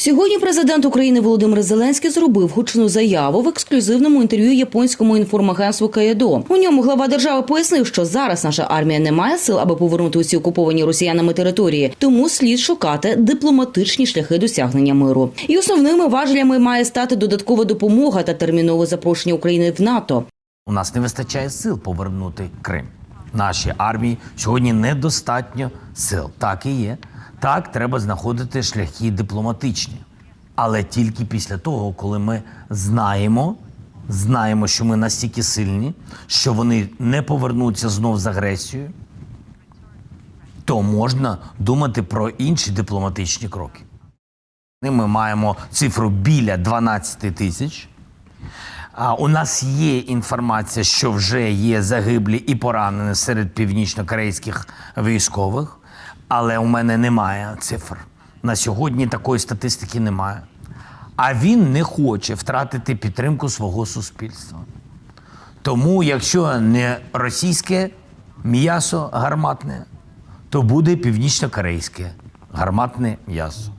Сьогодні президент України Володимир Зеленський зробив гучну заяву в ексклюзивному інтерв'ю японському інформагентству Каєдо. У ньому глава держави пояснив, що зараз наша армія не має сил, аби повернути усі окуповані росіянами території, тому слід шукати дипломатичні шляхи досягнення миру. І основними важелями має стати додаткова допомога та термінове запрошення України в НАТО. У нас не вистачає сил повернути Крим. Нашій армії сьогодні недостатньо сил. Так і є. Так, треба знаходити шляхи дипломатичні. Але тільки після того, коли ми знаємо, знаємо, що ми настільки сильні, що вони не повернуться знов з агресією, то можна думати про інші дипломатичні кроки. Ми маємо цифру біля 12 тисяч. А у нас є інформація, що вже є загиблі і поранені серед північно-корейських військових, але у мене немає цифр. На сьогодні такої статистики немає. А він не хоче втратити підтримку свого суспільства. Тому, якщо не російське м'ясо гарматне, то буде північно-корейське гарматне м'ясо.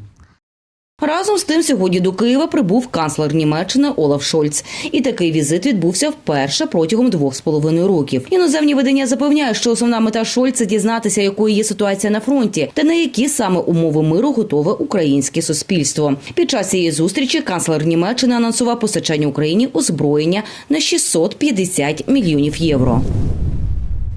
Разом з тим сьогодні до Києва прибув канцлер Німеччини Олаф Шольц. І такий візит відбувся вперше протягом двох з половиною років. Іноземні видання запевняють, що основна мета Шольца дізнатися, якою є ситуація на фронті, та на які саме умови миру готове українське суспільство. Під час цієї зустрічі канцлер Німеччини анонсував постачання Україні озброєння на 650 мільйонів євро.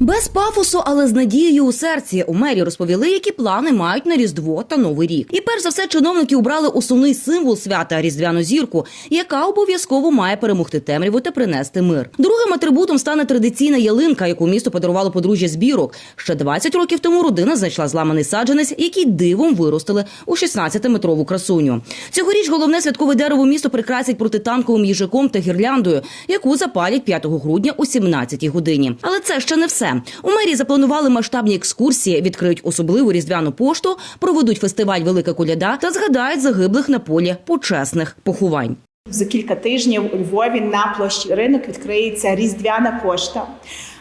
Без пафосу, але з надією у серці у мері розповіли, які плани мають на Різдво та Новий рік. І перш за все, чиновники обрали основний символ свята різдвяну зірку, яка обов'язково має перемогти темряву та принести мир. Другим атрибутом стане традиційна ялинка, яку місто подарувало подружжя збірок. Ще 20 років тому родина знайшла зламаний саджанець, який дивом виростили у 16-метрову красуню. Цьогоріч головне святкове дерево місто прикрасять протитанковим їжаком та гірляндою, яку запалять 5 грудня о 17 годині. Але це ще не все. У мерії запланували масштабні екскурсії, відкриють особливу різдвяну пошту, проведуть фестиваль Велика коляда та згадають загиблих на полі почесних поховань. За кілька тижнів у Львові на площі ринок відкриється різдвяна пошта.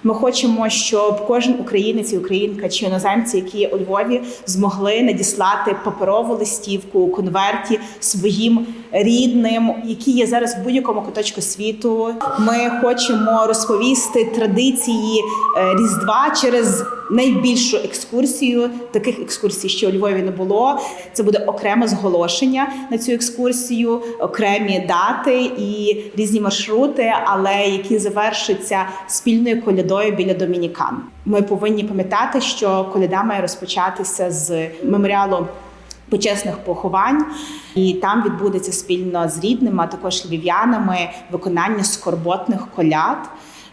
Ми хочемо, щоб кожен українець і українка чи іноземці, які є у Львові, змогли надіслати паперову листівку конверті своїм рідним, які є зараз в будь-якому куточку світу. Ми хочемо розповісти традиції е, Різдва через найбільшу екскурсію. Таких екскурсій ще у Львові не було. Це буде окреме зголошення на цю екскурсію, окремі дати і різні маршрути, але які завершаться спільною колядою біля Домінікан. Ми повинні пам'ятати, що коляда має розпочатися з меморіалу. Почесних поховань, і там відбудеться спільно з рідними, а також львів'янами виконання скорботних коляд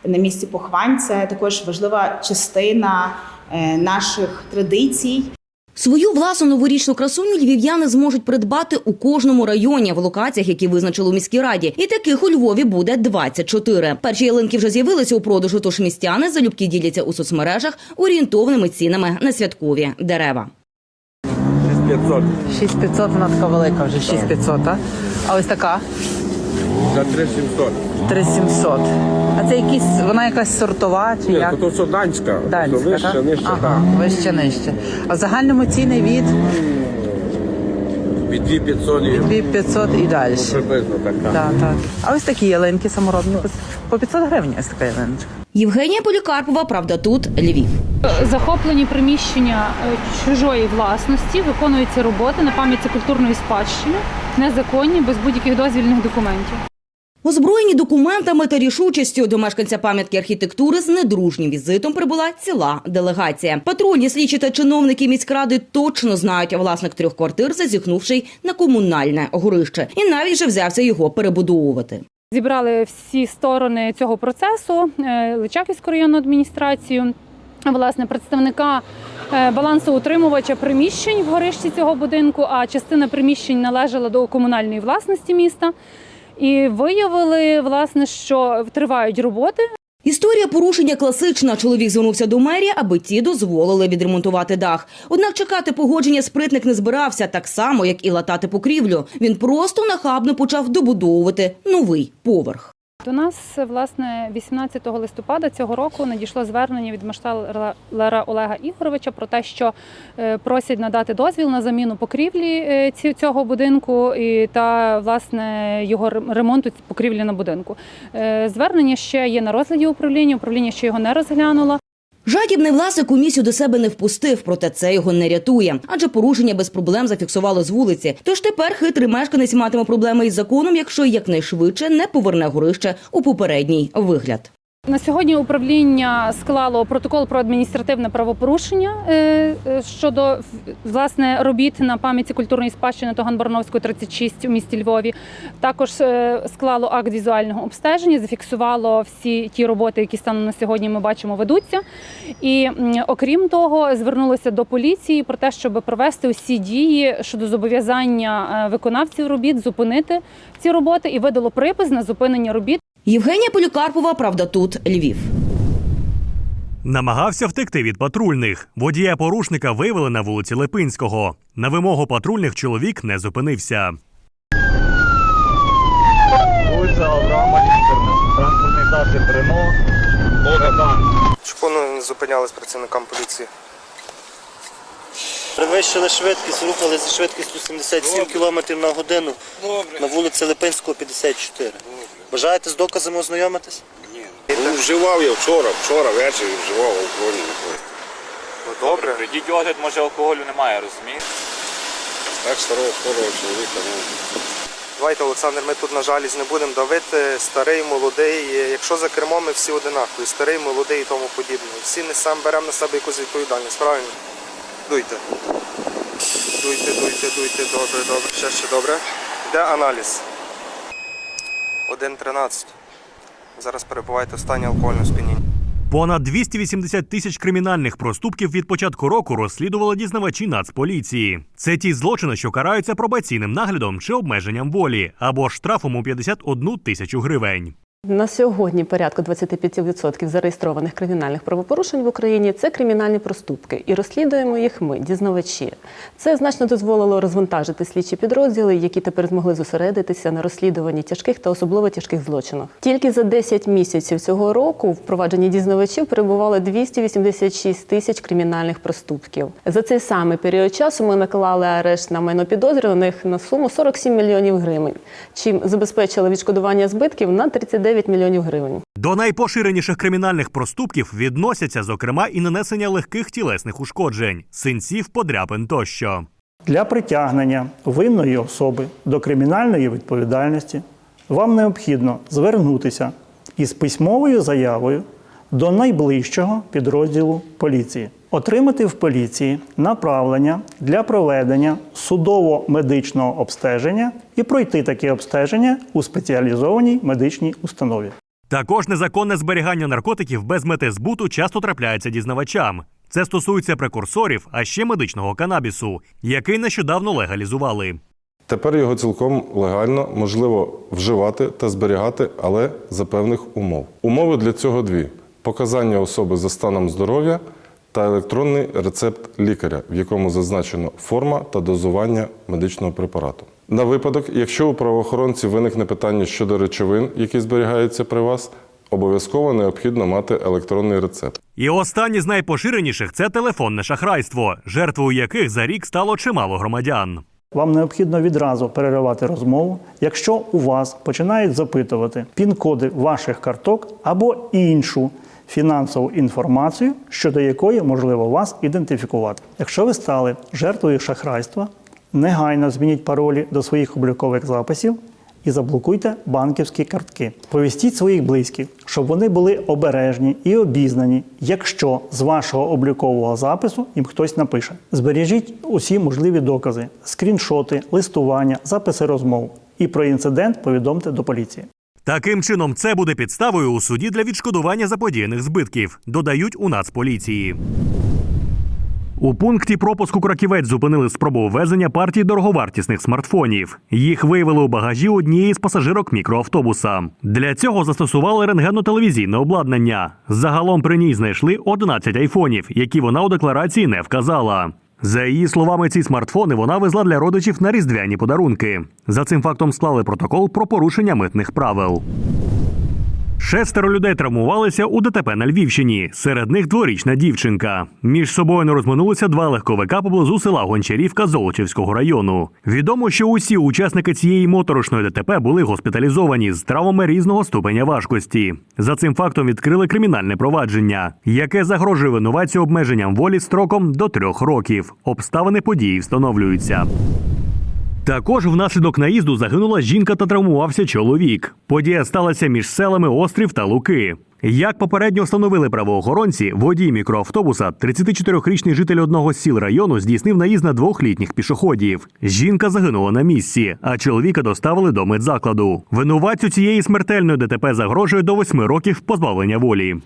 на місці поховань. Це також важлива частина е, наших традицій. Свою власну новорічну красуню львів'яни зможуть придбати у кожному районі в локаціях, які визначили у міській раді. І таких у Львові буде 24. Перші ялинки вже з'явилися у продажу, тож містяни залюбки діляться у соцмережах орієнтовними цінами на святкові дерева. 500 6500, вона така велика вже 6500, а? А ось така за 3700. 3700. А це якісь, вона якась сортова чи Ні, як? то, то все данська, Данська, то вище, так? нижче, ага, вище, нижче. А в загальному ціни від. Від 2500 і 2500 і далі. приблизно така. Так, так. А ось такі ялинки саморобні по- по 500 гривень ось така ялиночка. Євгенія Полікарпова, правда, тут Львів. захоплені приміщення е, чужої власності, виконуються роботи на пам'ятці культурної спадщини, незаконні, без будь-яких дозвільних документів. Озброєні документами та рішучістю до мешканця пам'ятки архітектури з недружнім візитом прибула ціла делегація. Патрульні слідчі та чиновники міськради точно знають власник трьох квартир, зазіхнувши на комунальне горище, і навіть вже взявся його перебудовувати. Зібрали всі сторони цього процесу, е, Личаківську районну адміністрацію, власне, представника балансоутримувача приміщень в горищі цього будинку, а частина приміщень належала до комунальної власності міста. І виявили, власне, що тривають роботи. Історія порушення класична. Чоловік звернувся до мерії, аби ті дозволили відремонтувати дах. Однак чекати погодження спритник не збирався так само, як і латати покрівлю. Він просто нахабно почав добудовувати новий поверх. До нас власне 18 листопада цього року надійшло звернення від масшталера Олега Ігоровича про те, що е, просять надати дозвіл на заміну покрівлі е, цього будинку та власне його ремонту покрівлі на будинку. Е, Звернення ще є на розгляді управління. Управління ще його не розглянуло. Жадібний власник комісію до себе не впустив, проте це його не рятує, адже порушення без проблем зафіксувало з вулиці. Тож тепер хитрий мешканець матиме проблеми із законом, якщо якнайшвидше не поверне горище у попередній вигляд. На сьогодні управління склало протокол про адміністративне правопорушення е, е, щодо власне робіт на пам'яті культурної спадщини Тоган Барановського 36 у місті Львові. Також е, склало акт візуального обстеження, зафіксувало всі ті роботи, які станом на сьогодні ми бачимо, ведуться. І окрім того, звернулося до поліції про те, щоб провести усі дії щодо зобов'язання виконавців робіт зупинити ці роботи і видало припис на зупинення робіт. Євгенія Полікарпова, правда, тут Львів. Намагався втекти від патрульних. Водія порушника виявили на вулиці Липинського. На вимогу патрульних чоловік не зупинився. Вулиця Авраама транспортний засіб Рено. Чому не зупинялись працівникам поліції? Перевищили швидкість, рухали зі швидкістю 77 км на годину на вулиці Липинського, 54. Бажаєте з доказами ознайомитись? Ну, вживав я вчора, вчора ввечері вживав алкогольні напої. Ну, добре. Прийдіть огляд, може алкоголю немає, розумієте? Так старого хворого чоловіка, ну, Давайте, Олександр, ми тут на жалість не будемо давити. Старий, молодий. Якщо за кермом ми всі одинакові, старий, молодий і тому подібне. Всі не сам беремо на себе якусь відповідальність, правильно? Дуйте. Дуйте, дуйте, дуйте, добре, добре, ще ще добре. Де аналіз? 1.13. Зараз перебуваєте в стані алкогольного сп'яніння. Понад 280 тисяч кримінальних проступків від початку року розслідували дізнавачі Нацполіції. Це ті злочини, що караються пробаційним наглядом чи обмеженням волі, або штрафом у 51 тисячу гривень. На сьогодні порядку 25% зареєстрованих кримінальних правопорушень в Україні це кримінальні проступки, і розслідуємо їх ми, дізнавачі. Це значно дозволило розвантажити слідчі підрозділи, які тепер змогли зосередитися на розслідуванні тяжких та особливо тяжких злочинах. Тільки за 10 місяців цього року в провадженні дізнавачів перебувало 286 тисяч кримінальних проступків. За цей самий період часу ми наклали арешт на майно підозрюваних на суму 47 мільйонів гривень, чим забезпечили відшкодування збитків на 39 мільйонів гривень. До найпоширеніших кримінальних проступків відносяться, зокрема, і нанесення легких тілесних ушкоджень, синців, подряпин тощо. Для притягнення винної особи до кримінальної відповідальності вам необхідно звернутися із письмовою заявою до найближчого підрозділу поліції, отримати в поліції направлення для проведення судово-медичного обстеження і пройти таке обстеження у спеціалізованій медичній установі. Також незаконне зберігання наркотиків без мети збуту часто трапляється дізнавачам. Це стосується прекурсорів, а ще медичного канабісу, який нещодавно легалізували. Тепер його цілком легально можливо вживати та зберігати, але за певних умов. Умови для цього дві: показання особи за станом здоров'я та електронний рецепт лікаря, в якому зазначено форма та дозування медичного препарату. На випадок, якщо у правоохоронців виникне питання щодо речовин, які зберігаються при вас, обов'язково необхідно мати електронний рецепт. І останні з найпоширеніших це телефонне шахрайство, жертвою яких за рік стало чимало громадян. Вам необхідно відразу переривати розмову, якщо у вас починають запитувати пін-коди ваших карток або іншу фінансову інформацію, щодо якої можливо вас ідентифікувати. Якщо ви стали жертвою шахрайства, негайно змініть паролі до своїх облікових записів і заблокуйте банківські картки. Повістіть своїх близьких, щоб вони були обережні і обізнані, якщо з вашого облікового запису їм хтось напише. Збережіть усі можливі докази, скріншоти, листування, записи розмов. І про інцидент повідомте до поліції. Таким чином, це буде підставою у суді для відшкодування заподіяних збитків, додають у Нацполіції. У пункті пропуску краківець зупинили спробу ввезення партії дороговартісних смартфонів. Їх виявили у багажі однієї з пасажирок мікроавтобуса. Для цього застосували рентгенотелевізійне обладнання. Загалом при ній знайшли 11 айфонів, які вона у декларації не вказала. За її словами, ці смартфони вона везла для родичів на різдвяні подарунки. За цим фактом склали протокол про порушення митних правил. Шестеро людей травмувалися у ДТП на Львівщині. Серед них дворічна дівчинка. Між собою не розминулися два легковика поблизу села Гончарівка Золочівського району. Відомо, що усі учасники цієї моторошної ДТП були госпіталізовані з травмами різного ступеня важкості. За цим фактом відкрили кримінальне провадження, яке загрожує винуватцю обмеженням волі строком до трьох років. Обставини події встановлюються. Також внаслідок наїзду загинула жінка та травмувався чоловік. Подія сталася між селами Острів та Луки. Як попередньо встановили правоохоронці, водій мікроавтобуса, 34-річний житель одного з сіл району, здійснив наїзд на двох літніх пішоходів. Жінка загинула на місці, а чоловіка доставили до медзакладу. Винуватцю цієї смертельної ДТП загрожує до восьми років позбавлення волі.